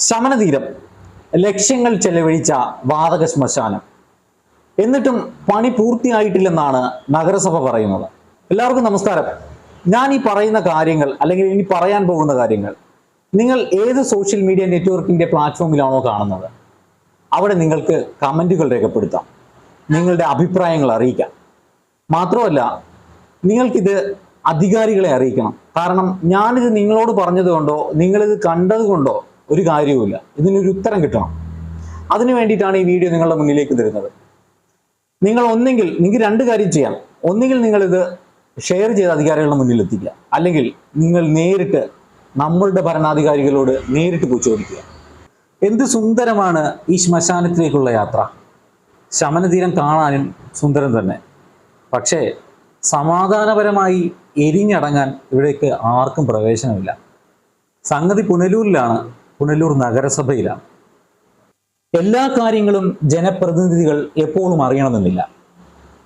ശമനതീരം ലക്ഷ്യങ്ങൾ ചെലവഴിച്ച വാതക ശ്മശാനം. എന്നിട്ടും പണി പൂർത്തിയായിട്ടില്ലെന്നാണ് നഗരസഭ പറയുന്നത്. എല്ലാവർക്കും നമസ്കാരം. ഞാൻ ഈ പറയുന്ന കാര്യങ്ങൾ അല്ലെങ്കിൽ ഇനി പറയാൻ പോകുന്ന കാര്യങ്ങൾ നിങ്ങൾ ഏത് സോഷ്യൽ മീഡിയ നെറ്റ്വർക്കിന്റെ പ്ലാറ്റ്ഫോമിലാണോ കാണുന്നത്? അവിടെ നിങ്ങൾക്ക് കമന്റുകൾ രേഖപ്പെടുത്താം. നിങ്ങളുടെ അഭിപ്രായങ്ങൾ അറിയിക്കാം. മാത്രമല്ല നിങ്ങൾക്കിത് അധികാരികളെ അറിയിക്കണം. കാരണം ഞാനിത് നിങ്ങളോട് പറഞ്ഞതുകൊണ്ടോ നിങ്ങളിത് കണ്ടതുകൊണ്ടോ ഒരു കാര്യവുമില്ല. ഇതിനൊരു ഉത്തരം കിട്ടണം. അതിനു വേണ്ടിയിട്ടാണ് ഈ വീഡിയോ നിങ്ങളുടെ മുന്നിലേക്ക് തരുന്നത്. നിങ്ങൾ ഒന്നെങ്കിൽ നിങ്ങൾക്ക് രണ്ട് കാര്യം ചെയ്യാം. ഒന്നെങ്കിൽ നിങ്ങളിത് ഷെയർ ചെയ്ത് അധികാരികളുടെ മുന്നിൽ എത്തിക്കുക അല്ലെങ്കിൽ നിങ്ങൾ നേരിട്ട് നമ്മളുടെ ഭരണാധികാരികളോട് നേരിട്ട് പോയി ചോദിക്കുക എന്ത് സുന്ദരമാണ് ഈ ശ്മശാനത്തിലേക്കുള്ള യാത്ര. ശമനതീരം കാണാനും സുന്ദരം തന്നെ. പക്ഷേ സമാധാനപരമായി എരിഞ്ഞടങ്ങാൻ ഇവിടേക്ക് ആർക്കും പ്രവേശനമില്ല. സംഗതി പുനലൂരിലാണ്. പുനലൂർ നഗരസഭയിലാണ്. എല്ലാ കാര്യങ്ങളും ജനപ്രതിനിധികൾ എപ്പോഴും അറിയണമെന്നില്ല.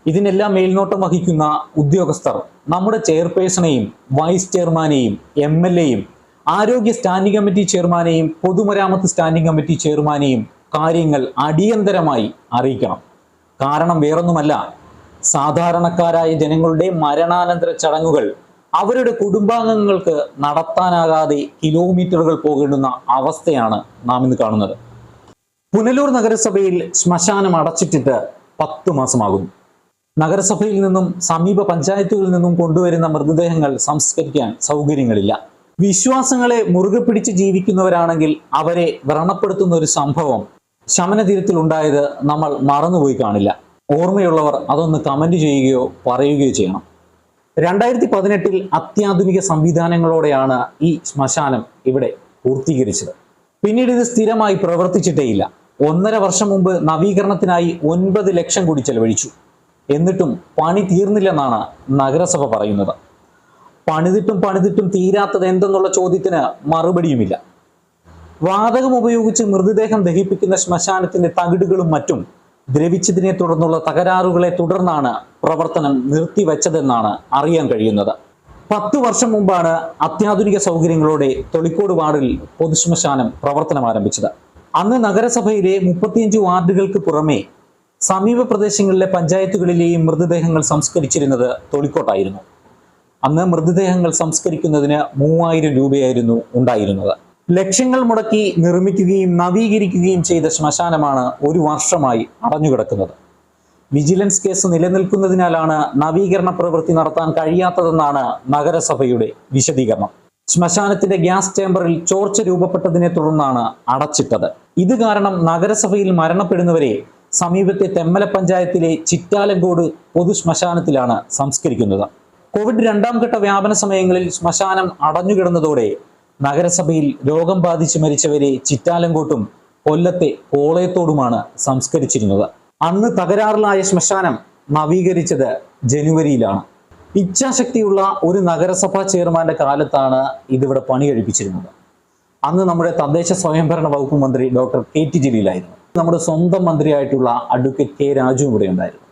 ഇതിനെല്ലാം മേൽനോട്ടം വഹിക്കുന്ന ഉദ്യോഗസ്ഥർ നമ്മുടെ ചെയർപേഴ്സണെയും വൈസ് ചെയർമാനെയും എം എൽ എയും ആരോഗ്യ സ്റ്റാൻഡിംഗ് കമ്മിറ്റി ചെയർമാനെയും പൊതുമരാമത്ത് സ്റ്റാൻഡിംഗ് കമ്മിറ്റി ചെയർമാനെയും കാര്യങ്ങൾ അടിയന്തരമായി അറിയിക്കണം. കാരണം വേറൊന്നുമല്ല സാധാരണക്കാരായ ജനങ്ങളുടെ മരണാനന്തര ചടങ്ങുകൾ അവരുടെ കുടുംബാംഗങ്ങൾക്ക് നടത്താനാകാതെ കിലോമീറ്ററുകൾ പോകേണ്ടുന്ന അവസ്ഥയാണ് നാം ഇന്ന് കാണുന്നത്. പുനലൂർ നഗരസഭയിൽ ശ്മശാനം അടച്ചിട്ടിട്ട് പത്തു മാസമാകുന്നു. നഗരസഭയിൽ നിന്നും സമീപ പഞ്ചായത്തുകളിൽ നിന്നും കൊണ്ടുവരുന്ന മൃതദേഹങ്ങൾ സംസ്കരിക്കാൻ സൗകര്യങ്ങളില്ല. വിശ്വാസങ്ങളെ മുറുകെ പിടിച്ച് ജീവിക്കുന്നവരാണെങ്കിൽ അവരെ വ്രണപ്പെടുത്തുന്ന ഒരു സംഭവം ശമനതീരത്തിൽ ഉണ്ടായത് നമ്മൾ മറന്നുപോയി കാണില്ല. ഓർമ്മയുള്ളവർ അതൊന്ന് കമന്റ് ചെയ്യുകയോ പറയുകയോ ചെയ്യണം. രണ്ടായിരത്തി പതിനെട്ടിൽ അത്യാധുനിക സംവിധാനങ്ങളോടെയാണ് ഈ ശ്മശാനം ഇവിടെ പൂർത്തീകരിച്ചത്. പിന്നീട് ഇത് സ്ഥിരമായി പ്രവർത്തിച്ചിട്ടേയില്ല ഒന്നര വർഷം മുമ്പ് നവീകരണത്തിനായി ഒൻപത് ലക്ഷം കൂടി ചെലവഴിച്ചു. എന്നിട്ടും പണി തീർന്നില്ലെന്നാണ് നഗരസഭ പറയുന്നത്. പണിതിട്ടും പണിതിട്ടും തീരാത്തത് എന്തെന്നുള്ള ചോദ്യത്തിന് മറുപടിയുമില്ല. വാതകം ഉപയോഗിച്ച് മൃതദേഹം ദഹിപ്പിക്കുന്ന ശ്മശാനത്തിന്റെ തകിടുകളും മറ്റും ദ്രവിച്ചതിനെ തുടർന്നുള്ള തകരാറുകളെ തുടർന്നാണ് പ്രവർത്തനം നിർത്തിവെച്ചതെന്നാണ് അറിയാൻ കഴിയുന്നത്. പത്തു വർഷം മുമ്പാണ് അത്യാധുനിക സൗകര്യങ്ങളോടെ തൊളിക്കോട് വാർഡിൽ പൊതുശ്മശാനം പ്രവർത്തനം ആരംഭിച്ചത്. അന്ന് നഗരസഭയിലെ മുപ്പത്തിയഞ്ച് വാർഡുകൾക്ക് പുറമെ സമീപ പ്രദേശങ്ങളിലെ പഞ്ചായത്തുകളിലെയും മൃതദേഹങ്ങൾ സംസ്കരിച്ചിരുന്നത് തൊളിക്കോട്ടായിരുന്നു. അന്ന് മൃതദേഹങ്ങൾ സംസ്കരിക്കുന്നതിന് മൂവായിരം രൂപയായിരുന്നു ഉണ്ടായിരുന്നത്. ലക്ഷ്യങ്ങൾ മുടക്കി നിർമ്മിക്കുകയും നവീകരിക്കുകയും ചെയ്ത ശ്മശാനമാണ് ഒരു വർഷമായി അടഞ്ഞുകിടക്കുന്നത്. വിജിലൻസ് കേസ് നിലനിൽക്കുന്നതിനാലാണ് നവീകരണ പ്രവൃത്തി നടത്താൻ കഴിയാത്തതെന്നാണ് നഗരസഭയുടെ വിശദീകരണം. ശ്മശാനത്തിന്റെ ഗ്യാസ് ചേംബറിൽ ചോർച്ച രൂപപ്പെട്ടതിനെ തുടർന്നാണ് അടച്ചിട്ടത്. ഇത് കാരണം നഗരസഭയിൽ മരണപ്പെടുന്നവരെ സമീപത്തെ തെമ്മല പഞ്ചായത്തിലെ ചിറ്റാലങ്കോട് പൊതു ശ്മശാനത്തിലാണ് സംസ്കരിക്കുന്നത്. കോവിഡ് രണ്ടാം ഘട്ട വ്യാപന സമയങ്ങളിൽ ശ്മശാനം അടഞ്ഞുകിടന്നതോടെ നഗരസഭയിൽ രോഗം ബാധിച്ച് മരിച്ചവരെ ചിറ്റാലങ്കോട്ടും കൊല്ലത്തെ പോളയത്തോടുമാണ് സംസ്കരിച്ചിരുന്നത്. അന്ന് തകരാറിലായ ശ്മശാനം നവീകരിച്ചത് ജനുവരിയിലാണ്. ഇച്ഛാശക്തിയുള്ള ഒരു നഗരസഭാ ചെയർമാന്റെ കാലത്താണ് ഇതിവിടെ പണി കഴിപ്പിച്ചിരുന്നത്. അന്ന് നമ്മുടെ തദ്ദേശ സ്വയംഭരണ വകുപ്പ് മന്ത്രി ഡോക്ടർ കെ ടി ജലീലായിരുന്നു. നമ്മുടെ സ്വന്തം മന്ത്രിയായിട്ടുള്ള അഡ്വക്കേറ്റ് കെ രാജു ഇവിടെ ഉണ്ടായിരുന്നു.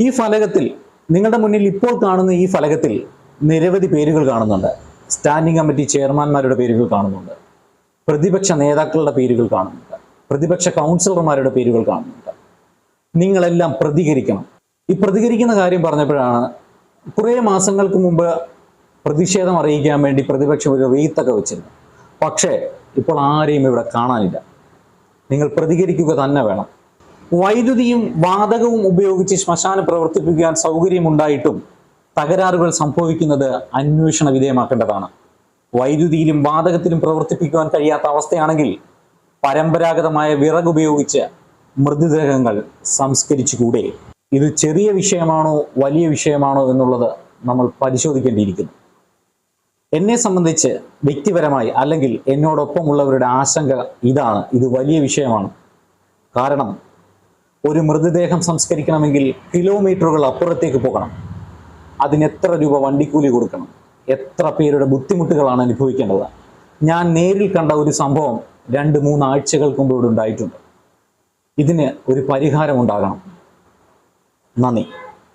ഈ ഫലകത്തിൽ നിങ്ങളുടെ മുന്നിൽ ഇപ്പോൾ കാണുന്ന ഈ ഫലകത്തിൽ നിരവധി പേരുകൾ കാണുന്നുണ്ട്. സ്റ്റാൻഡിംഗ് കമ്മിറ്റി ചെയർമാൻമാരുടെ പേരുകൾ കാണുന്നുണ്ട്. പ്രതിപക്ഷ നേതാക്കളുടെ പേരുകൾ കാണുന്നുണ്ട്. പ്രതിപക്ഷ കൗൺസിലർമാരുടെ പേരുകൾ കാണുന്നുണ്ട്. നിങ്ങളെല്ലാം പ്രതികരിക്കണം. ഈ പ്രതികരിക്കുന്ന കാര്യം പറഞ്ഞപ്പോഴാണ് കുറേ മാസങ്ങൾക്ക് മുമ്പ് പ്രതിഷേധം അറിയിക്കാൻ വേണ്ടി പ്രതിപക്ഷം ഒരു റീത്തൊക്കെ വെച്ചിരുന്നു പക്ഷേ ഇപ്പോൾ ആരെയും ഇവിടെ കാണാനില്ല. നിങ്ങൾ പ്രതികരിക്കുക തന്നെ വേണം. വൈദ്യുതിയും വാതകവും ഉപയോഗിച്ച് ശ്മശാനം പ്രവർത്തിപ്പിക്കാൻ സൗകര്യമുണ്ടായിട്ടും തകരാറുകൾ സംഭവിക്കുന്നത് അന്വേഷണ വിധേയമാക്കേണ്ടതാണ്. വൈദ്യുതിയിലും വാതകത്തിലും പ്രവർത്തിപ്പിക്കുവാൻ കഴിയാത്ത അവസ്ഥയാണെങ്കിൽ പരമ്പരാഗതമായ വിറക് ഉപയോഗിച്ച് മൃതദേഹങ്ങൾ സംസ്കരിച്ചുകൂടെ? ഇത് ചെറിയ വിഷയമാണോ വലിയ വിഷയമാണോ എന്നുള്ളത് നമ്മൾ പരിശോധിക്കേണ്ടിയിരിക്കുന്നു. എന്നെ സംബന്ധിച്ച് വ്യക്തിപരമായി അല്ലെങ്കിൽ എന്നോടൊപ്പമുള്ളവരുടെ ആശങ്ക ഇതാണ്. ഇത് വലിയ വിഷയമാണ്. കാരണം ഒരു മൃതദേഹം സംസ്കരിക്കണമെങ്കിൽ കിലോമീറ്ററുകൾ അപ്പുറത്തേക്ക് പോകണം. അതിന് എത്ര രൂപ വണ്ടിക്കൂലി കൊടുക്കണം. എത്ര പേരുടെ ബുദ്ധിമുട്ടുകളാണ് അനുഭവിക്കേണ്ടത്. ഞാൻ നേരിൽ കണ്ട ഒരു സംഭവം രണ്ട് മൂന്ന് ആഴ്ചകൾക്ക് മുമ്പ് ഇവിടെ ഉണ്ടായിട്ടുണ്ട്. ഇതിന് ഒരു പരിഹാരം ഉണ്ടാകണം. നന്ദി.